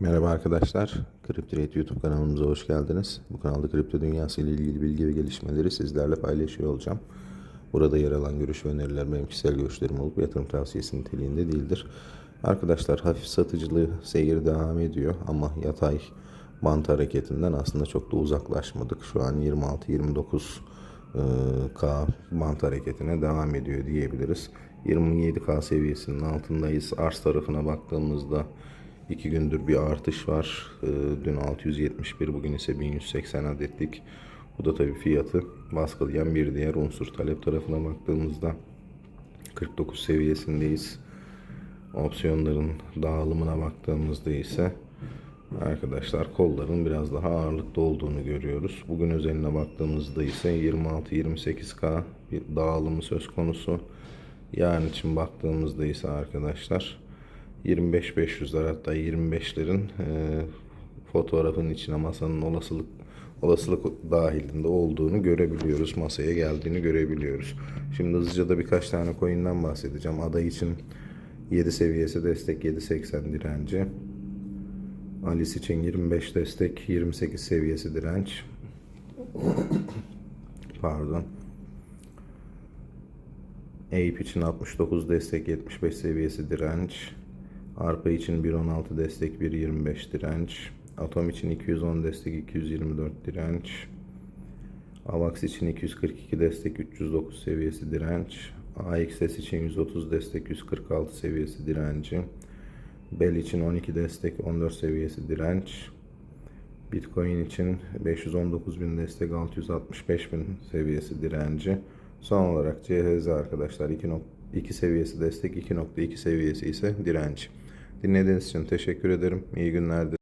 Merhaba arkadaşlar. CryptoRate YouTube kanalımıza hoş geldiniz. Bu kanalda kripto dünyası ile ilgili bilgi ve gelişmeleri sizlerle paylaşıyor olacağım. Burada yer alan görüş ve öneriler benim kişisel görüşlerim olup yatırım tavsiyesi niteliğinde değildir. Arkadaşlar hafif satıcılığı seyir devam ediyor ama yatay bant hareketinden aslında çok da uzaklaşmadık. Şu an 26-29 e, K bant hareketine devam ediyor diyebiliriz. 27K seviyesinin altındayız. Arz tarafına baktığımızda iki gündür bir artış var. E, Dün 671 bugün ise 1180 adetlik. Bu da tabii fiyatı baskılayan bir diğer unsur. Talep tarafına baktığımızda 49 seviyesindeyiz. Opsiyonların dağılımına baktığımızda ise arkadaşlar kolların biraz daha ağırlıkta olduğunu görüyoruz. Bugün özeline baktığımızda ise 26-28K bir dağılımı söz konusu. Yarın için baktığımızda ise arkadaşlar 25-500'ler hatta 25'lerin e, fotoğrafın içine masanın olasılık olasılık dahilinde olduğunu görebiliyoruz. Masaya geldiğini görebiliyoruz. Şimdi hızlıca da birkaç tane coin'den bahsedeceğim. Aday için 7 seviyesi destek 7.80 direnci. Alice için 25 destek 28 seviyesi direnç. Pardon. Ape için 69 destek 75 seviyesi direnç. Arpa için 1.16 destek 1.25 direnç. Atom için 210 destek 224 direnç. Avax için 242 destek 309 seviyesi direnç. AXS için 130 destek 146 seviyesi direnci. Bell için 12 destek 14 seviyesi direnç. Bitcoin için 519.000 destek 665.000 seviyesi direnci. Son olarak CHZ arkadaşlar 2, seviyesi destek 2.2 seviyesi ise direnç. Dinlediğiniz için teşekkür ederim. İyi günler dilerim.